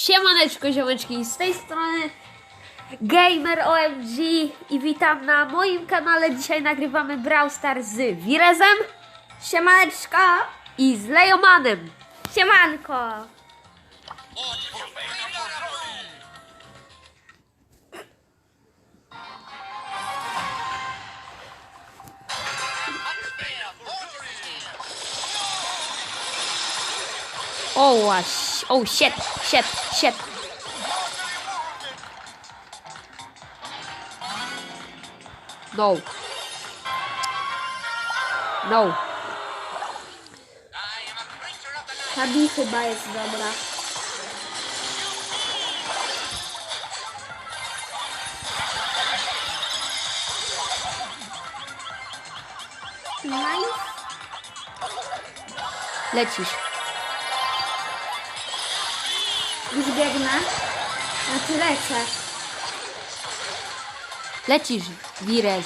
Siemaneczko ziomeczki, z tej strony Gamer OMG i witam na moim kanale. Dzisiaj nagrywamy Brawl Stars z Wirezem Siemaneczko! i z Lejomanem. Siemanko! Oh, uh, sh- oh shit, shit, shit. No. No. Tabi chyba jest dobra. Nice. Lecisz. Już biegnę. Znaczy lecę. Lecisz, Wirez.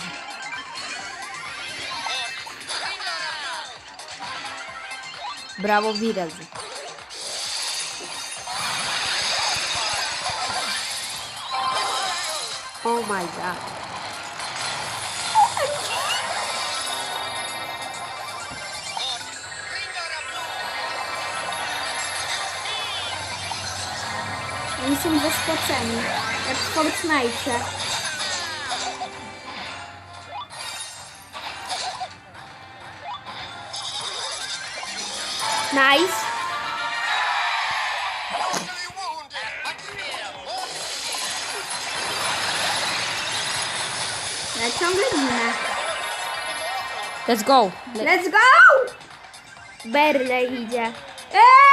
Brawo, Wirez. Oh my god. Oni są zaskoczeni. Jak w Fortnite. Nice. Ja ciągle ginę. Let's go. Le- Let's go! Berley idzie. Eee,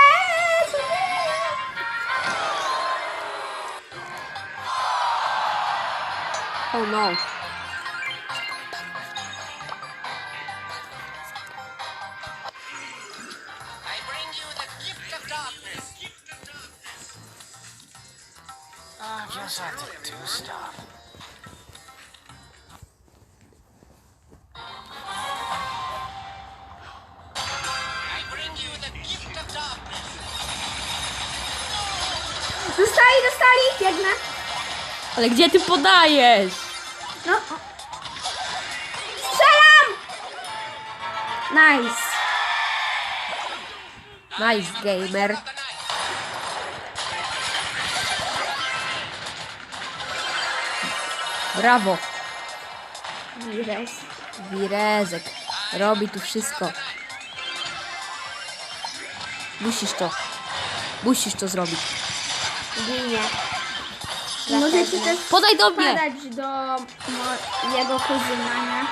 oh no. I bring you the gift of darkness. I guess I have to do stuff. I bring you the gift of darkness. Dostali, dostali! Biegnę. Ale gdzie ty podajesz? No. Strzelam! Nice. Nice gamer. Brawo. Widać. Wirezek. Robi tu wszystko. Musisz to. Musisz to zrobić. Ginie. Możecie też Podaj do mnie! wpadać do mo- jego kuzyna, nie?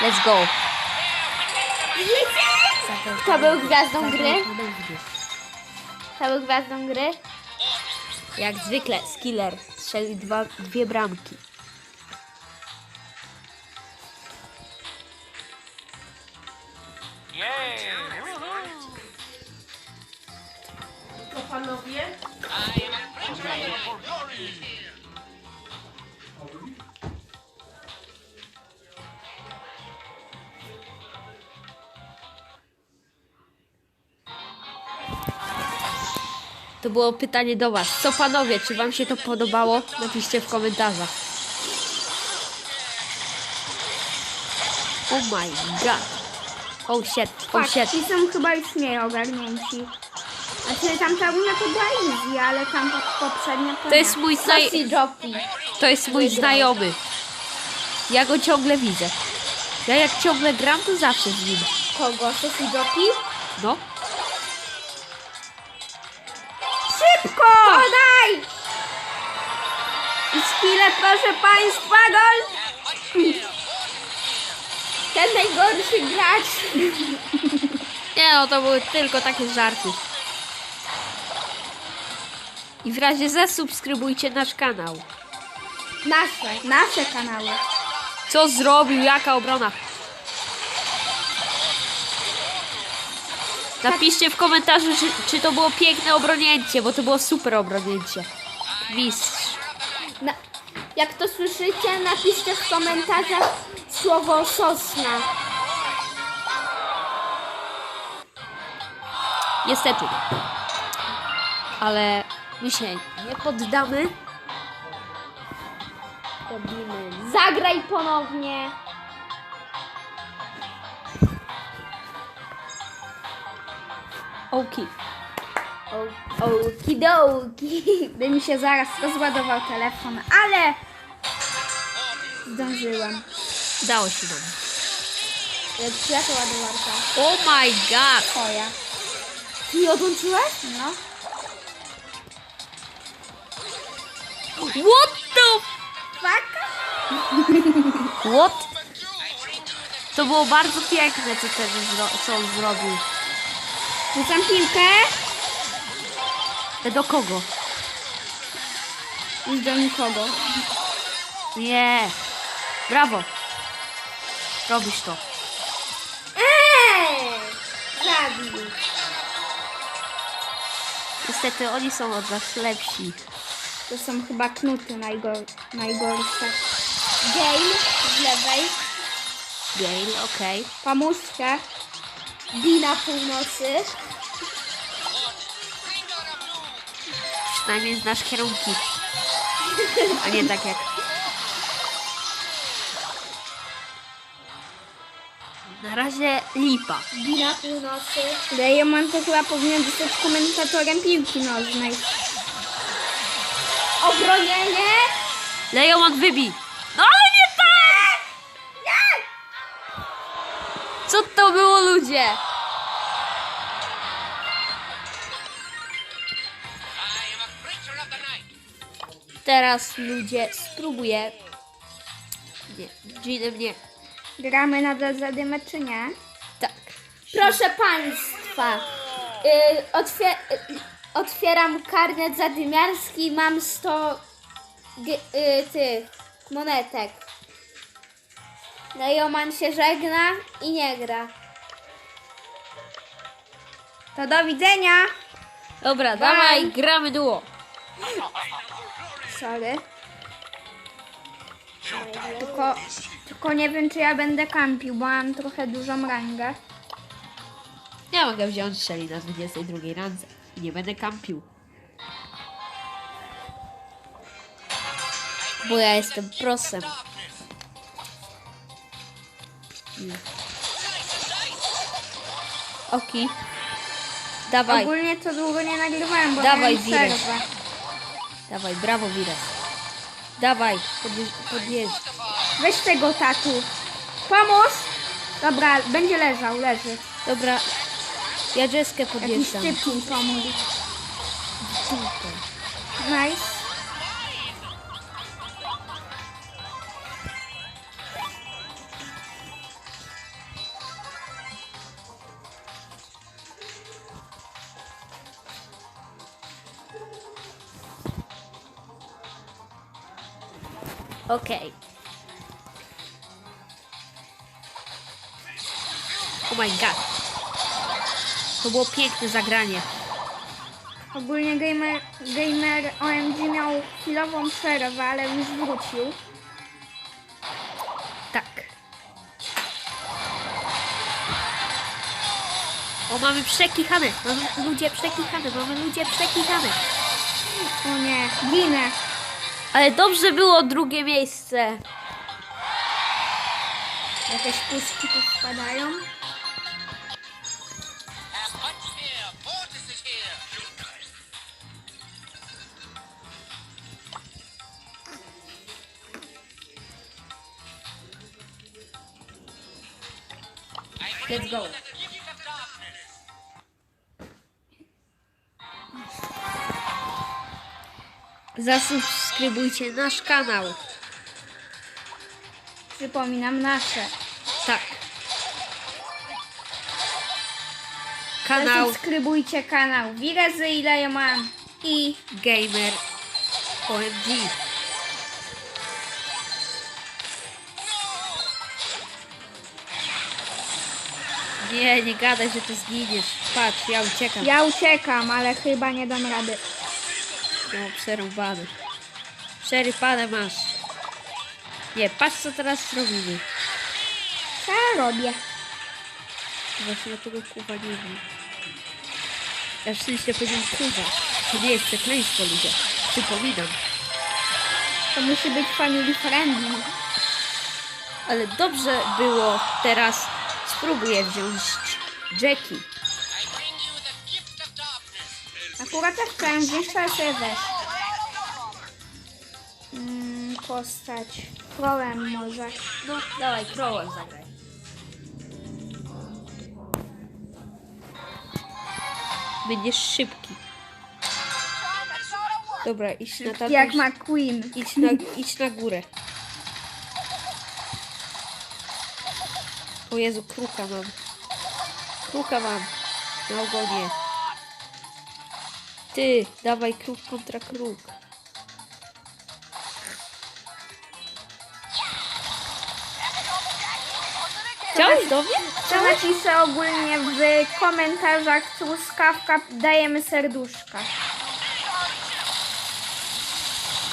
Let's go. Kto był gwiazdą gry? Kto był gwiazdą gry? Jak zwykle, skiller strzelił dwa, dwie bramki. To było pytanie do Was. Co panowie, czy Wam się to podobało? Napiszcie w komentarzach. Oh my god. Oh shit, oh shit. ci są chyba już mniej ogarnięci. Znaczy tamta Unia to była easy, ale tam po- poprzednia to To jest mój znaj... Sassy Jopi. To jest mój znajomy. Ja go ciągle widzę. Ja jak ciągle gram, to zawsze z nim. Kogo? Sassy Jopi? No. Szybko! Podaj! I skille, proszę Państwa, gol! Ten najgorszy gracz. Nie no, to były tylko takie żarty. I w razie zasubskrybujcie nasz kanał. Nasze, nasze kanały. Co zrobił? Jaka obrona? Napiszcie w komentarzu, czy, czy to było piękne obronięcie, bo to było super obronięcie. Mistrz. Na, jak to słyszycie, napiszcie w komentarzach słowo sosna. Niestety. Ale my się nie poddamy. Robimy. Zagraj ponownie. Oki. Okidoki. By mi się zaraz rozładował telefon, ale zdążyłem. Dało się nam. Jak ja to ładowarka? Oh my god. Twoja. Ty odłączyłeś? No. What the Fuck. What? To było bardzo piękne, co, zro- co on zrobił. Rzucam piłkę. E, Do kogo? Nic do nikogo. Nie. Brawo. Robisz to. Eee! Zabił. Niestety oni są od nas lepsi. To są chyba knuty najgor najgorsze. Game z lewej. Gale, okej. Pomóżcie. Dina północy. Przynajmniej znasz kierunki. A nie tak jak... Na razie lipa. Dina północy. Dejemon to chyba powinien zostać komentatorem piłki nożnej. Obronienie. Leomon wybij. No ale nie tak! Co to było ludzie? Teraz ludzie spróbuję. Nie, Ginem nie. Gramy nadal za dymę czy nie? Tak. Proszę Państwa, y, otwier y, otwieram karnet zadymiarski, mam 100 g- y, tych monetek. Lejoman się żegna i nie gra. To do widzenia. Dobra, Bye. dawaj, gramy duo. Sorry. Tylko, tylko nie wiem, czy ja będę kampił, bo mam trochę dużą rangę. Ja mogę wziąć Shelly na 22 randze i nie będę kampił. Bo ja jestem prosem. Oki. Dawaj, Ogólnie to długo nie nagrywałem, bo Dawaj, przerwę. dawaj, brawo Wires. Dawaj, podjeżdż. Weź tego tatu. Pomóż! Dobra, będzie leżał, leży. Dobra, ja Jakiś podjeżdżam. typ mi pomógł. Nice. Okej. Oh my god. To było piękne zagranie. Ogólnie gamer, gamer OMG miał chwilową przerwę, ale już wrócił. Tak. O, mamy przekichane. Mamy ludzie przekichane. Mamy ludzie przekichane. O nie, ginę. Ale dobrze było drugie miejsce. Jakieś pustki tu wpadają. Let's go. Zasubskrybujcie nasz kanał. Przypominam nasze. Tak. Kanał Zasubskrybujcie kanał Wirezy i Lejoman. I Gamer OMG. Nie, nie gadaj, że ty zginiesz. Patrz, ja uciekam. ja uciekam, ale chyba nie dam rady. No, przerąbany. Przerypane masz. Nie, patrz co teraz robimy. Co ja robię? Właśnie ja tego kuba nie wiem. Ja szczęście powiedziałem kurwa. To nie jest przekleństwo, ludzie. Przypominam. To musi być family friendly. Ale dobrze było teraz. Spróbuję wziąć Jackie. Akurat też chciałem wziąć, ale sobie weź. Mm, postać. Królem może. No, dawaj, Crowem zagraj. Będziesz szybki. Dobra, idź na tamtą... Jak McQueen. Idź na, idź na górę. O Jezu, kruka mam. Kruka mam. Na ogonie. Ty, dawaj kruk kontra kruk. Chciałeś do mnie? To napiszę ogólnie w komentarzach truskawka, dajemy serduszka.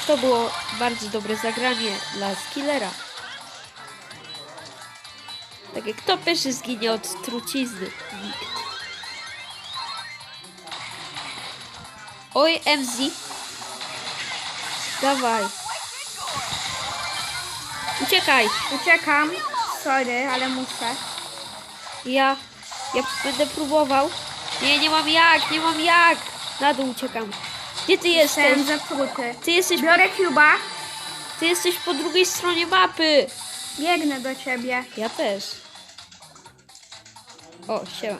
To było bardzo dobre zagranie dla skillera. Jak kto pierwszy zginie od trucizny? Nikt. Oj, MZ. Dawaj. Uciekaj. Uciekam. Sorry, ale muszę. Ja, ja będę próbował. Nie, nie mam jak, nie mam jak. Na dół uciekam. Gdzie ty jesteś? Jestem zepsuty. Ty jesteś, po, Biorę Cuba. ty jesteś po drugiej stronie mapy. Biegnę do ciebie. Ja też. O, siema.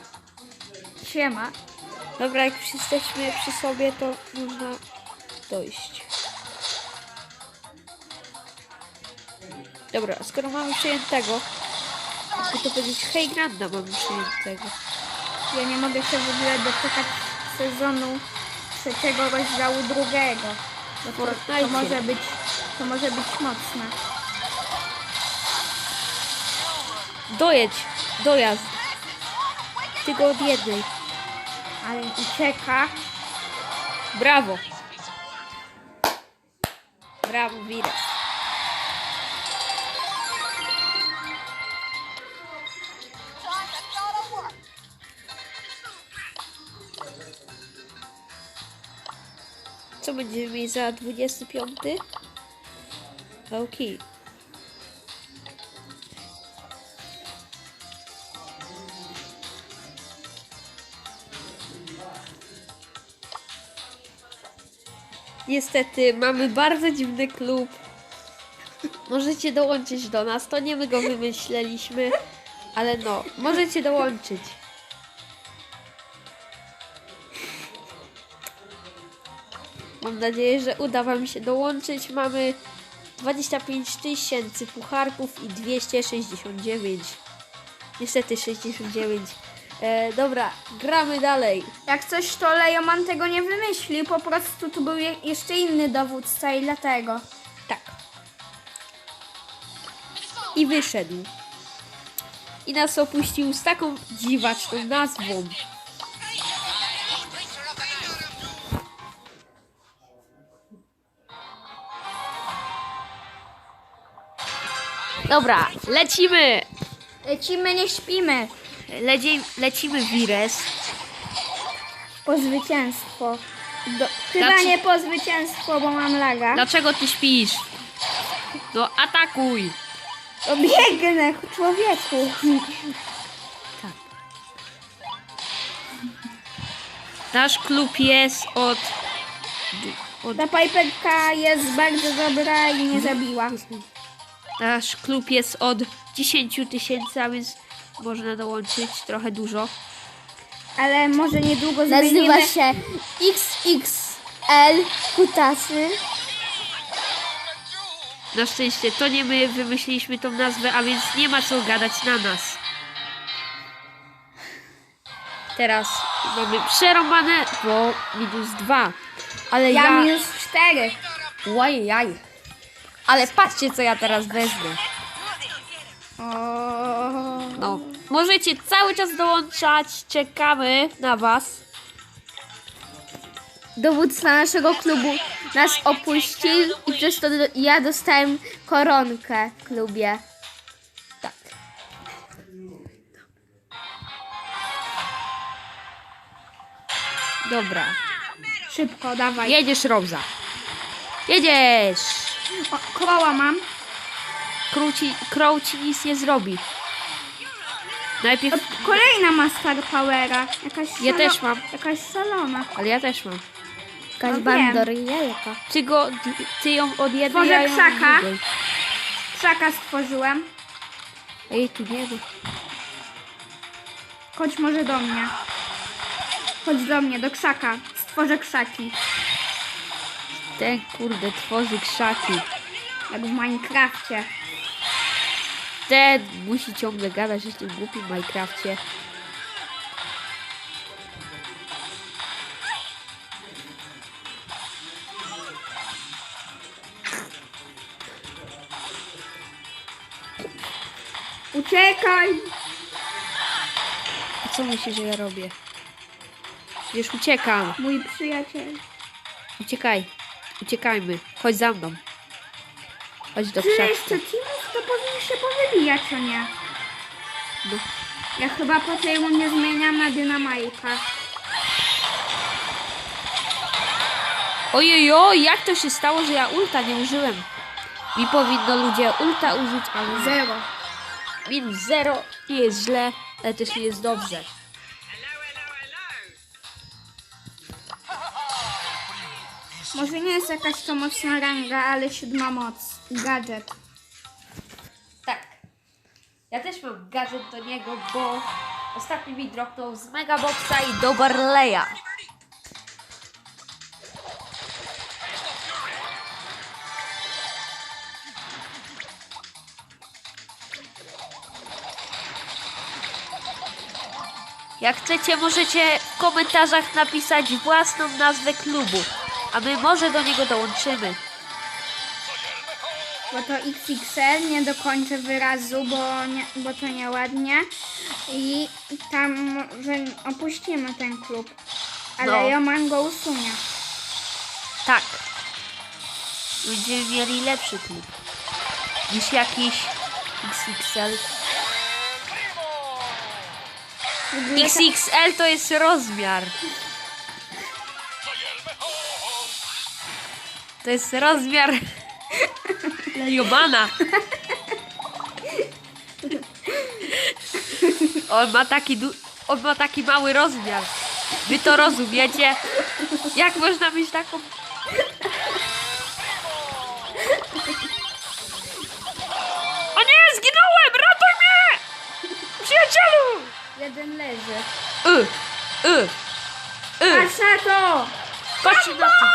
Siema. Dobra, jak już jesteśmy przy sobie, to można dojść. Dobra, skoro mamy przyjętego, jakby to powiedzieć, hej Granda mamy przyjętego. Ja nie mogę się w ogóle doczekać sezonu trzeciego rozdziału drugiego. Bo to, to może być to może być mocne. Dojedź, dojazd. Tylko od jednej. Ale ucieka. Brawo. Brawo, Wiras. Co będziemy mieć za 25? Okej. Niestety, mamy bardzo dziwny klub. Możecie dołączyć do nas. To nie my go wymyśleliśmy, ale no, możecie dołączyć. Mam nadzieję, że uda Wam się dołączyć. Mamy 25 tysięcy pucharków i 269. Niestety 69. E, dobra, gramy dalej. Jak coś to Lejoman tego nie wymyślił, po prostu tu był je- jeszcze inny dowódca i dlatego. Tak. I wyszedł. I nas opuścił z taką dziwaczną nazwą. Dobra, lecimy! Lecimy, nie śpimy. Leci, lecimy Wires. Po zwycięstwo. Do, chyba Znaczy- nie po zwycięstwo, bo mam laga. Dlaczego ty śpisz? No atakuj! To biegnę, człowieku. Nasz klub jest od... od Ta pajperka jest bardzo dobra i nie zabiła. nasz klub jest od 10 tysięcy, a więc można dołączyć trochę dużo. Ale może niedługo Nazywa zmienimy... się XXL Kutasy. Na szczęście to nie my wymyśliliśmy tą nazwę, a więc nie ma co gadać na nas. Teraz mamy przerąbane, bo minus dwa. Ale Ja ja... minus cztery. Łajaj. Ale patrzcie, co ja teraz wezmę. O... No, możecie cały czas dołączać. Czekamy na was. Dowódca naszego klubu nas opuścił i przez to do, ja dostałem koronkę w klubie. Tak. Dobra. Szybko, dawaj. Jedziesz, Roza. Jedziesz! O, koła mam. Crow ci, Crow ci nic nie zrobi. Najpierw... Kolejna ma Star Powera. Jakaś Ja szalo- też mam. Jakaś szalona. Ale ja też mam. No Jakaś wiem. bandoryjelka. Ty, go, ty ją od jednej, Tworzę ja ją krzaka. Krzaka stworzyłem. Ej, tu nie ma. Chodź może do mnie. Chodź do mnie, do krzaka. Stworzę krzaki. Ten kurde tworzy krzaki. Jak w Minecrafcie. Ten musi ciągle gadać o tym głupim Minecrafcie. Uciekaj! A co myślisz, że ja robię? Już uciekam. Mój przyjaciel. Uciekaj. Uciekajmy. Chodź za mną. Chodź do jeszcze teamów to powinien się powybijać, o nie? Ja chyba po tej rundzie zmieniam na dynamajka. Ojejo, jak to się stało, że ja ulta nie użyłem? Mi powinno ludzie ulta użyć, ale Zero. minus zero nie jest źle, ale też nie jest dobrze. Może nie jest jakaś to mocna ranga, ale siódma moc. Gadżet. Ja też mam gadżet do niego, bo ostatnio mi dropnął z Megaboxa i do Barleya. Jak chcecie, możecie w komentarzach napisać własną nazwę klubu, a my może do niego dołączymy. Bo to XXL, nie dokończę wyrazu, bo, nie, bo to nieładnie. I tam może opuścimy ten klub. Ale No. ja mam go usunie. Tak. Będziemy mieli lepszy klub niż jakiś XXL. XXL to jest rozmiar. To jest rozmiar Jobana. On ma taki du- on ma taki mały rozmiar. Wy to rozumiecie? Jak można mieć taką O nie, zginąłem! Ratuj mnie! Przyjacielu! Jeden leży. Y, y, y. Patrz na to! Patrz na to.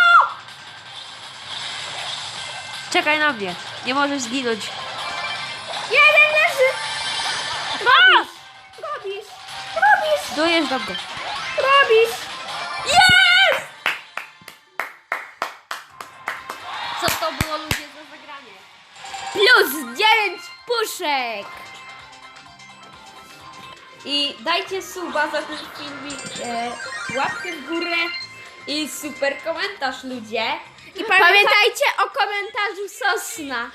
Czekaj na mnie. Nie możesz zginąć. Jeden leży! A! Robisz! Robisz! Dojeżdżam go. Robisz! Jest! Co to było ludzie za zagranie? Plus 9 puszek! I dajcie suba za ten filmik, e, łapkę w górę i super komentarz ludzie. I Pamiętajcie o komentarzu Sosna.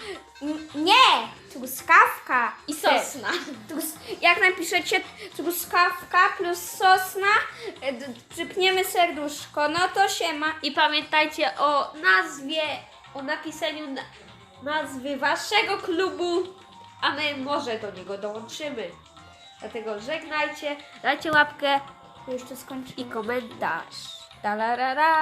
Nie! Truskawka. I sosna. Trus- jak napiszecie truskawka plus sosna, e, d- przypniemy serduszko, no to się ma. I pamiętajcie o nazwie, o napisaniu na, nazwy waszego klubu, a my może do niego dołączymy. Dlatego żegnajcie, dajcie łapkę Jeszcze skończymy. i komentarz. Talarara.